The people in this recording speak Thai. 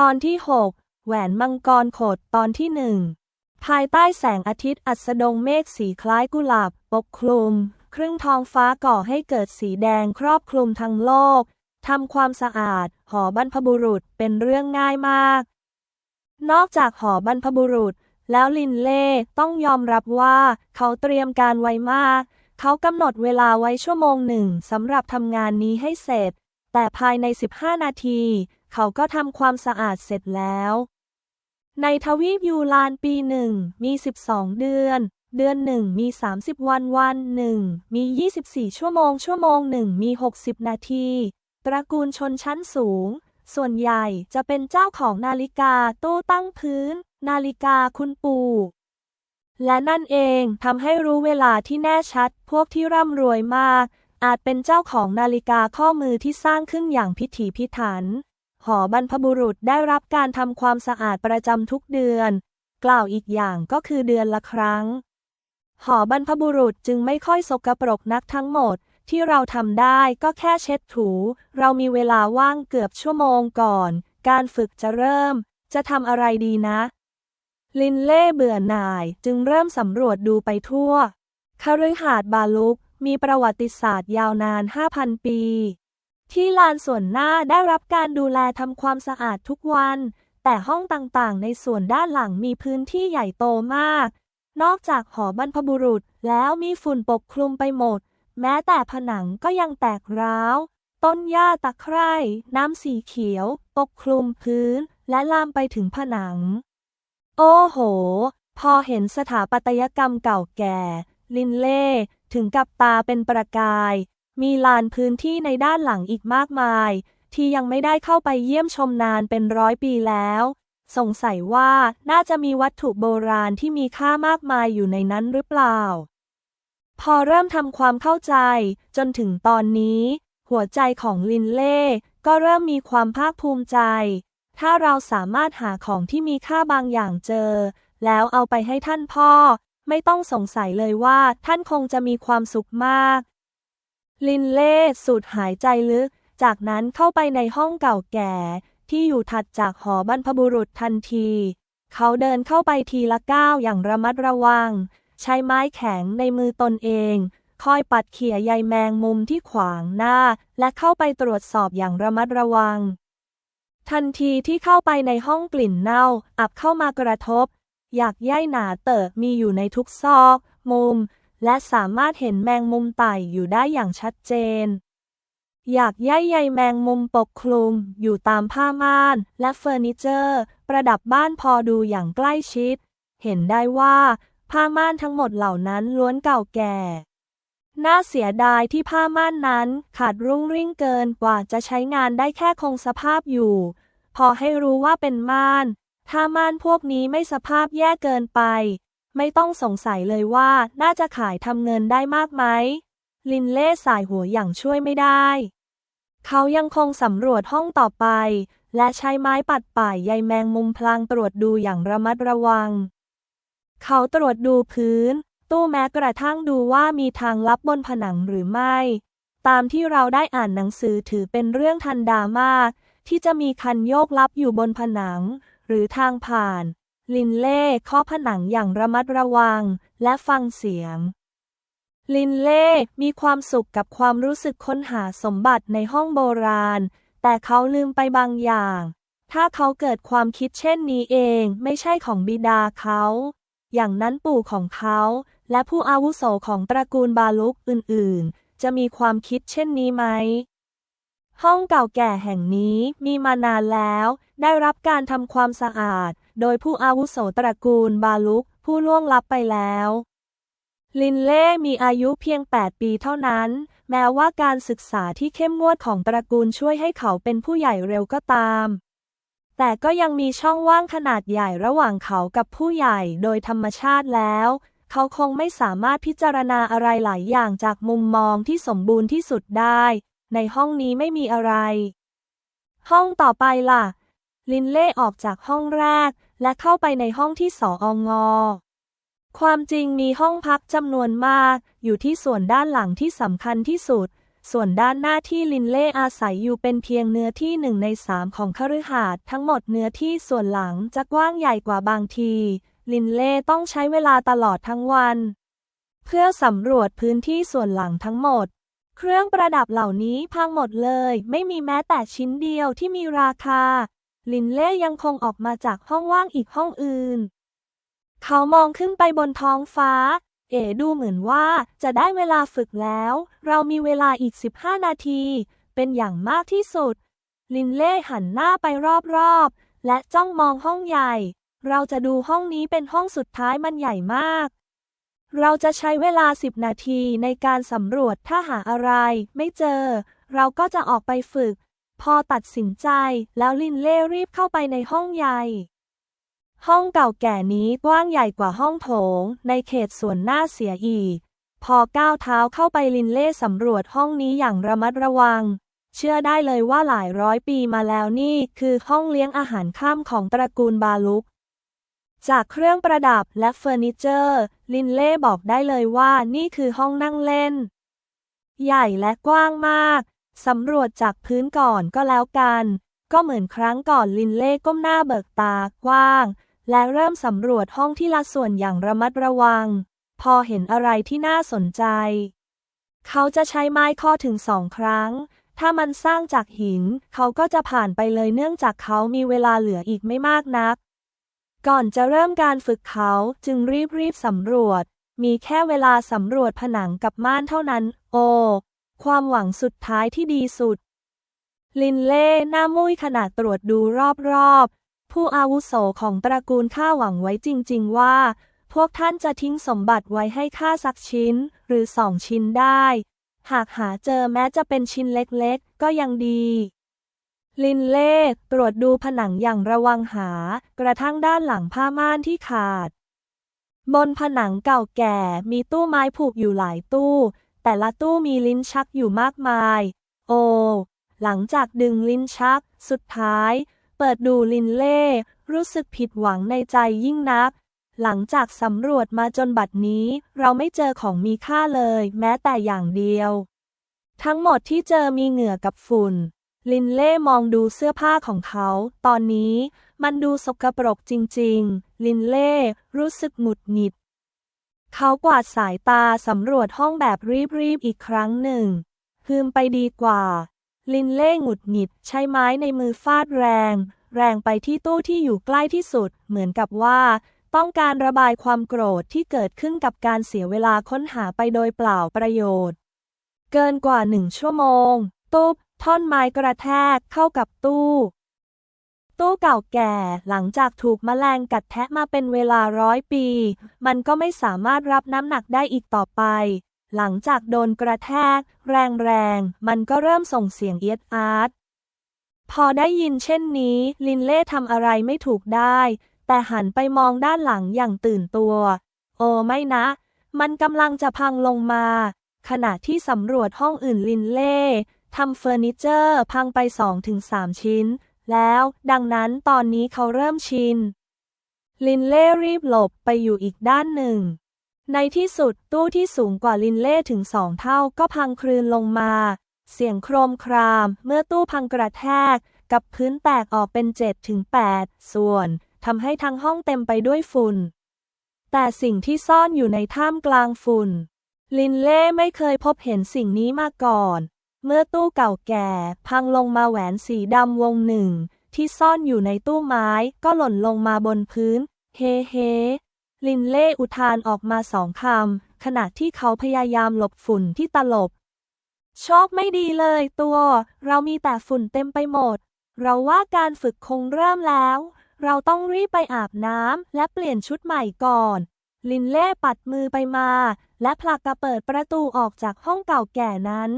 ตอนที่ 6 แหวนมังกรโขดตอนที่หนึ่งภายใต้แสงอาทิตย์อัสดงเมฆสีคล้ายกุหลาบปกคลุม ครึ่งทองฟ้าก่อให้เกิดสีแดงครอบคลุมทั้งโลกทำความสะอาด หอบรรพบุรุษเป็นเรื่องง่ายมาก นอกจากหอบรรพบุรุษ แล้วลินเล่ต้องยอมรับว่าเขาเตรียมการไวมาก เขากำหนดเวลาไว้ชั่วโมงหนึ่งสำหรับทำงานนี้ให้เสร็จ แต่ภายใน 15 นาที เขาก็ทำความสะอาดเสร็จแล้ว ในทวีปยูลานปีหนึ่งมี 12 เดือน เดือนหนึ่งมี 30 วันวันหนึ่งมี 24 ชั่วโมง ชั่วโมงหนึ่งมี 60 นาที ตระกูลชนชั้นสูง ส่วนใหญ่จะเป็นเจ้าของนาฬิกาตู้ตั้งพื้น นาฬิกาคุณปู่และนั่นเองทำให้รู้เวลาที่แน่ชัด พวกที่ร่ำรวยมาก อาจเป็นเจ้าของนาฬิกาข้อมือที่สร้างขึ้นอย่างพิถีพิถัน หอบรรพบุรุษได้รับการทำความสะอาดประจำทุกเดือน กล่าวอีกอย่างก็คือเดือนละครั้ง หอบรรพบุรุษจึงไม่ค่อยสกปรกนักทั้งหมด ที่เราทำได้ก็แค่เช็ดถู เรามีเวลาว่างเกือบชั่วโมงก่อน การฝึกจะเริ่ม จะทำอะไรดีนะ ลินเล่เบื่อหน่ายจึงเริ่มสำรวจดูไปทั่วคฤหาสน์บาลุกมีประวัติศาสตร์ยาวนาน 5,000 ปี ที่ลานส่วนหน้าได้รับการดูแลทำความสะอาดทุกวัน แต่ห้องต่างๆ ในส่วนด้านหลังมีพื้นที่ใหญ่โตมาก นอกจากหอบรรพบุรุษแล้วมีฝุ่นปกคลุมไปหมด แม้แต่ผนังก็ยังแตกร้าว ต้นหญ้าตะไคร่ น้ำสีเขียว ปกคลุมพื้น และลามไปถึงผนัง โอ้โห พอเห็นสถาปัตยกรรมเก่าแก่ ลินเล่ ถึงกับตาเป็นประกาย มีลานพื้นที่ในด้านหลังอีกมากมาย ที่ยังไม่ได้เข้าไปเยี่ยมชมนานเป็นร้อยปีแล้ว สงสัยว่าน่าจะมีวัตถุโบราณที่มีค่ามากมายอยู่ในนั้นหรือเปล่า พอเริ่มทำความเข้าใจ จนถึงตอนนี้ หัวใจของลินเล่ก็เริ่มมีความภาคภูมิใจ ถ้าเราสามารถหาของที่มีค่าบางอย่างเจอ แล้วเอาไปให้ท่านพ่อ ไม่ต้องสงสัยเลยว่าท่านคงจะมีความสุขมาก ลินเล่สูดหายใจลึก จากนั้นเข้าไปในห้องเก่าแก่ ที่อยู่ถัดจากหอบรรพบุรุษทันที เขาเดินเข้าไปทีละก้าวอย่างระมัดระวัง ใช้ไม้แข็งในมือตนเอง คอยปัดเขี่ยใยแมงมุมที่ขวางหน้า และเข้าไปตรวจสอบอย่างระมัดระวัง ทันทีที่เข้าไปในห้องกลิ่นเน่า อับเข้ามากระทบ อยากใยหนาเตอะมีอยู่ในทุกซอก มุม และสามารถเห็นแมงมุมไต่อยู่ได้อย่างชัดเจน อยากใยใยแมงมุมปกคลุม อยู่ตามผ้าม่าน และเฟอร์นิเจอร์ ประดับบ้านพอดูอย่างใกล้ชิด เห็นได้ว่า ผ้าม่านทั้งหมดเหล่านั้นล้วนเก่าแก่ น่าเสียดายที่ผ้าม่านนั้นขาดรุ่งริ่งเกินกว่าจะใช้งานได้แค่คงสภาพอยู่ พอให้รู้ว่าเป็นม่าน ถ้าม่านพวกนี้ไม่สภาพแย่เกินไป ไม่ต้องสงสัยเลยว่าน่าจะขายทำเงินได้มากไหม ลินเล่สายหัวอย่างช่วยไม่ได้ เขายังคงสำรวจห้องต่อไป และใช้ไม้ปัดป่ายใยแมงมุมพลางตรวจดูอย่างระมัดระวัง เขาตรวจดูพื้น ตู้แม้กระทั่งดูว่ามีทางลับบนผนังหรือไม่ ตามที่เราได้อ่านหนังสือถือเป็นเรื่องทันดามาก ที่จะมีคันโยกลับอยู่บนผนัง หรือทางผ่าน ลินเล่เคาะผนังอย่างระมัดระวัง และฟังเสียง ลินเล่มีความสุขกับความรู้สึกค้นหาสมบัติในห้องโบราณ แต่เขาลืมไปบางอย่าง ถ้าเขาเกิดความคิดเช่นนี้เองไม่ใช่ของบิดาเขา อย่างนั้นปู่ของเขา และผู้อาวุโสของตระกูลบาลุกอื่น ๆ จะมีความคิดเช่นนี้ไหมห้องเก่าแก่แห่งนี้มีมานานแล้ว ได้รับการทำความสะอาด โดยผู้อาวุโสตระกูลบาลุก ผู้ล่วงลับไปแล้ว ลินเล่มีอายุเพียง 8 ปีเท่านั้น แม้ว่าการศึกษาที่เข้มงวดของตระกูลช่วยให้เขาเป็นผู้ใหญ่เร็วก็ตาม แต่ก็ยังมีช่องว่างขนาดใหญ่ระหว่างเขากับผู้ใหญ่โดยธรรมชาติแล้ว เขาคงไม่สามารถพิจารณาอะไรหลายอย่างจากมุมมองที่สมบูรณ์ที่สุดได้ ในห้องนี้ไม่มีอะไร ห้องต่อไปล่ะ ลินเล่ออกจากห้องแรก และเข้าไปในห้องที่สองงอความจริงมีห้องพักจำนวนมาก อยู่ที่ส่วนด้านหลังที่สำคัญที่สุด ส่วนด้านหน้าที่ลินเล่อาศัยอยู่เป็นเพียงเนื้อที่หนึ่งในสามของคฤหาสน์ทั้งหมดเนื้อที่ส่วนหลังจะกว้างใหญ่กว่าบางที ลินเล่ต้องใช้เวลาตลอดทั้งวัน เพื่อสำรวจพื้นที่ส่วนหลังทั้งหมด เครื่องประดับเหล่านี้พังหมดเลย ไม่มีแม้แต่ชิ้นเดียวที่มีราคา ลินเล่ยังคงออกมาจากห้องว่างอีกห้องอื่น เขามองขึ้นไปบนท้องฟ้า เอ๋ดูเหมือนว่าจะได้เวลาฝึกแล้ว เรามีเวลาอีก 15 นาที เป็นอย่างมากที่สุด ลินเล่หันหน้าไปรอบๆ และจ้องมองห้องใหญ่ เราจะดูห้องนี้เป็นห้องสุดท้ายมันใหญ่มาก เราจะใช้เวลา 10 นาทีในการสำรวจถ้าหาอะไรไม่เจอ เราก็จะออกไปฝึก พอตัดสินใจแล้วลินเล่รีบเข้าไปในห้องใหญ่ ห้องเก่าแก่นี้กว้างใหญ่กว่าห้องโถง ในเขตส่วนหน้าเสียอีก พอก้าวเท้าเข้าไปลินเล่สำรวจห้องนี้อย่างระมัดระวัง เชื่อได้เลยว่าหลายร้อยปีมาแล้วนี่คือห้องเลี้ยงอาหารข้ามของตระกูลบาลุก จากเครื่องประดับและเฟอร์นิเจอร์ ลินเล่บอกได้เลยว่านี่คือห้องนั่งเล่น ใหญ่และกว้างมาก สำรวจจากพื้นก่อนก็แล้วกัน ก็เหมือนครั้งก่อนลินเล่ก้มหน้าเบิกตากว้าง และเริ่มสำรวจห้องที่ละส่วนอย่างระมัดระวัง พอเห็นอะไรที่น่าสนใจ เขาจะใช้ไม้ข้อถึงสองครั้ง ถ้ามันสร้างจากหิน เขาก็จะผ่านไปเลยเนื่องจากเขามีเวลาเหลืออีกไม่มากนัก ก่อนจะเริ่มการฝึกเขาจึงรีบรีบสำรวจ มีแค่เวลาสำรวจผนังกับม่านเท่านั้น โอ ความหวังสุดท้ายที่ดีสุด ลินเล่หน้ามุ้ยขณะตรวจดูรอบๆ ผู้อาวุโสของตระกูลข้าหวังไว้จริง ๆ ว่า พวกท่านจะทิ้งสมบัติไว้ให้ข้าสักชิ้นหรือสองชิ้นได้ หากหาเจอแม้จะเป็นชิ้นเล็กๆ ก็ยังดี ลินเล่ตรวจดูผนังอย่างระวังหา กระทั่งด้านหลังผ้าม่านที่ขาด บนผนังเก่าแก่มีตู้ไม้ผูกอยู่หลายตู้ แต่ละตู้มีลิ้นชักอยู่มากมาย โอ หลังจากดึงลิ้นชัก สุดท้าย เปิดดูลินเล่ รู้สึกผิดหวังในใจยิ่งนัก หลังจากสำรวจมาจนบัดนี้ เราไม่เจอของมีค่าเลย แม้แต่อย่างเดียว ทั้งหมดที่เจอมีเหงื่อกับฝุ่น ลินเล่มองดูเสื้อผ้าของเขา ตอนนี้ มันดูสกปรกจริง ๆ ลินเล่ รู้สึกหงุดหงิด เขากวาดสายตาสำรวจห้องแบบรีบๆอีกครั้งหนึ่งฮืมไปดีกว่า ลินเล่หงุดหงิดใช้ไม้ในมือฟาดแรง แรงไปที่ตู้ที่อยู่ใกล้ที่สุด เหมือนกับว่า ต้องการระบายความโกรธที่เกิดขึ้นกับการเสียเวลาค้นหาไปโดยเปล่าประโยชน์ เกินกว่าหนึ่งชั่วโมง ตุ๊บท่อนไม้กระแทกเข้ากับตู้ ตู้เก่าแก่หลังจากถูกแมลงกัดแทะมาเป็นเวลาร้อยปี มันก็ไม่สามารถรับน้ำหนักได้อีกต่อไป หลังจากโดนกระแทก แรงๆ มันก็เริ่มส่งเสียงเอียดอาร์ตพอได้ยินเช่นนี้ ลินเล่ทำอะไรไม่ถูกได้ แต่หันไปมองด้านหลังอย่างตื่นตัว โอ้ไม่นะ มันกำลังจะพังลงมา ขณะที่สำรวจห้องอื่นลินเล่ทำเฟอร์นิเจอร์พังไป2-3ชิ้น แล้ว ดังนั้นตอนนี้เขาเริ่มชิน ลินเล่รีบหลบไปอยู่อีกด้านหนึ่ง ในที่สุดตู้ที่สูงกว่าลินเล่ถึงสองเท่าก็พังคลืนลงมา เสียงโครมคราม เมื่อตู้พังกระแทก กับพื้นแตกออกเป็น7ถึง8ส่วนทำให้ทั้งห้องเต็มไปด้วยฝุ่น แต่สิ่งที่ซ่อนอยู่ในท่ามกลางฝุ่น ลินเล่ไม่เคยพบเห็นสิ่งนี้มาก่อน เมื่อตู้เก่าแก่ พังลงมาแหวนสีดำวงหนึ่ง ที่ซ่อนอยู่ในตู้ไม้ก็หล่นลงมาบนพื้น เฮเฮลินเล่อุทานออกมาสองคำ ขณะที่เขาพยายามหลบฝุ่นที่ตลบ โชคไม่ดีเลยตัว เรามีแต่ฝุ่นเต็มไปหมด เราว่าการฝึกคงเริ่มแล้ว เราต้องรีบไปอาบน้ำและเปลี่ยนชุดใหม่ก่อน ลินเล่ปัดมือไปมา และผลักกระเปิดประตูออกจากห้องเก่าแก่นั้น